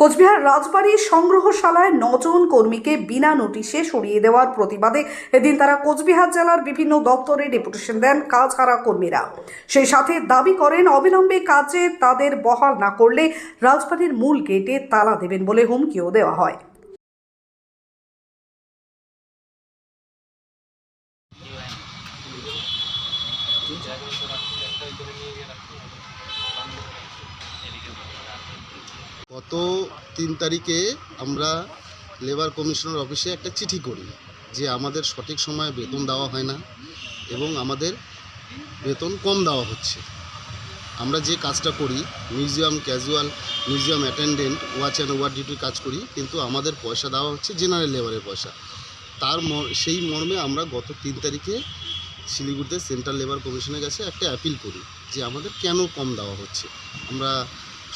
কোচবিহার রাজবাড়ী সংগ্রহশালায় নজন কর্মীকে বিনা নোটিশে সরিয়ে দেওয়ার প্রতিবাদে এদিন তারা কোচবিহার জেলার বিভিন্ন দপ্তরে ডেপুটেশন দেন কাজ হারা কর্মীরা। সেই সাথে দাবি করেন, অবিলম্বে কাজে তাদের বহাল না করলে রাজবাড়ির মূল গেটে তালা দেবেন বলে হুমকিও দেওয়া হয়। গত তিন তারিখে আমরা লেবার কমিশনার অফিসে একটা চিঠি করি যে আমাদের সঠিক সময়ে বেতন দেওয়া হয় না এবং আমাদের বেতন কম দেওয়া হচ্ছে। আমরা যে কাজটা করি museum casual museum attendant watch and ward ডিউটির কাজ করি, কিন্তু আমাদের পয়সা দেওয়া হচ্ছে জেনারেল লেবারের পয়সা। তার সেই মর্মে আমরা গত তিন তারিখে শিলিগুড়িতে সেন্ট্রাল লেবার কমিশনের কাছে একটা অ্যাপিল করি যে আমাদের কেন কম দেওয়া হচ্ছে। আমরা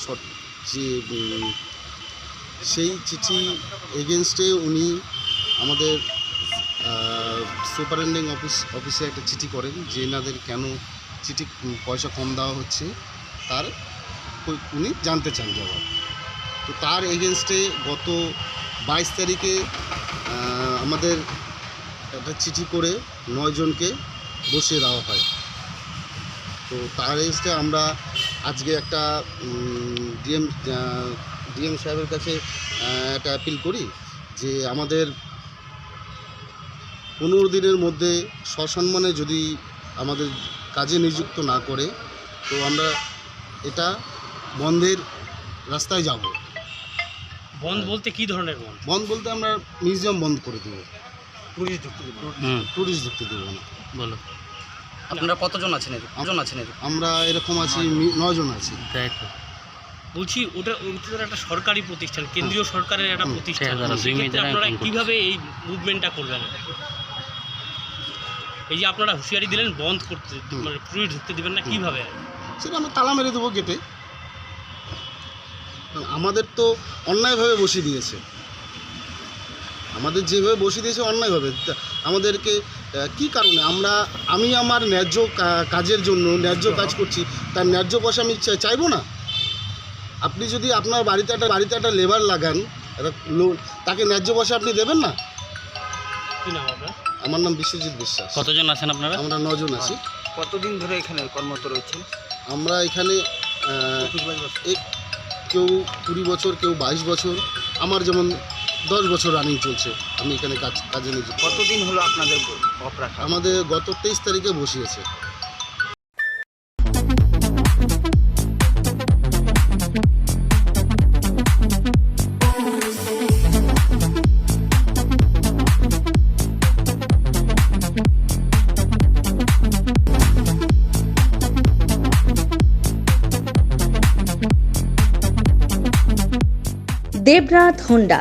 সট যে সেই চিঠি এগেনস্টে উনি আমাদের সুপারিনটেন্ডিং অফিস, অফিসে একটা চিঠি করেন যে, এনাদের কেন চিঠি পয়সা কম দেওয়া হচ্ছে? তার উনি জানতে চান জবাব। তো তার এগেনস্টে গত বাইশ তারিখে আমাদের একটা চিঠি করে নয়জনকে বসিয়ে দেওয়া হয়। তো তার এগেনস্টে আমরা আজকে একটা ডিএম ডিএম সাহেবের কাছে একটা অ্যাপিল করি যে আমাদের পনেরো দিনের মধ্যে সসম্মানে যদি আমাদের কাজে নিযুক্ত না করে তো আমরা এটা বন্ধের রাস্তায় যাব। বন্ধ বলতে কি ধরনের বন্ধ? বন্ধ বলতে আমরা মিউজিয়াম বন্ধ করে দেবো। টুরিস্ট ঢুকতে দেবে। হুম ট্যুরিস্ট ঢুকতে দেবো বলো। আপনারা কতজন আছেন এর কজন আছেন এর আমরা এরকম আছি মি- নজন আছি। বলছি ওটা ওটা তো একটা সরকারি প্রতিষ্ঠান কেন্দ্রীয় সরকারের একটা হুম, প্রতিষ্ঠান। সেক্ষেত্রে মিনিটের আপনারা করছি। কীভাবে এই মুভমেন্টটা করবেন? এই যে আপনারা হুঁশিয়ারি দিলেন বন্ধ করতে হুম। মানে টুরিস্ট ঢুকতে দিবেন না কীভাবে? সেটা আমরা তালা মেরে দেবো গেটে। আমাদের তো অন্যায়ভাবে বসিয়ে দিয়েছে। আমাদের যেভাবে বসিয়ে দিয়েছে অন্যায়ভাবে তা আমাদেরকে কি কারণে? আমরা আমি আমার ন্যায্য কাজের জন্য ন্যায্য কাজ করছি তার ন্যায্য পয়সা আমি চাইব না? আপনি যদি আপনার বাড়িতে একটা বাড়িতে একটা লেবার লাগান তাকে ন্যায্য পয়সা আপনি দেবেন না? কি নাম আপনার? আমার নাম বিশ্বজিৎ বিশ্বাস। কতজন আছেন আপনারা? আমরা নজন আছি। কতদিন ধরে এখানে কর্মরত রয়েছেন? আমরা এখানে কেউ কুড়ি বছর কেউ বাইশ বছর। আমার যেমন দশ বছর রানিং চলছে। আমি এখানে কাজ কাজে নিযুক্ত কতদিন হলো আপনাদের অফ রাখা? আমাদের গত তেইশ তারিখে বসিয়েছে। দেবরাত হোন্ডা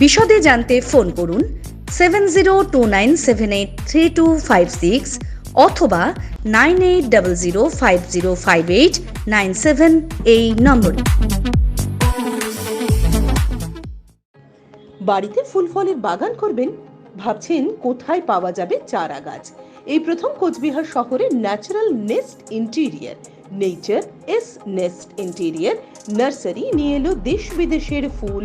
বিশদে জানতে ফোন করুন seven zero two nine seven eight three two five six অথবা nine eight double zero five zero five eight nine seven এই নম্বরে। বাড়িতে ফুল ফলের বাগান করবেন? ভাবছেন কোথায় পাওয়া যাবে চারা গাছ? এই প্রথম কোচবিহার শহরে natural nest interior. Nature's nest interior. Nursery নিয়ে এলো দেশ বিদেশের ফুল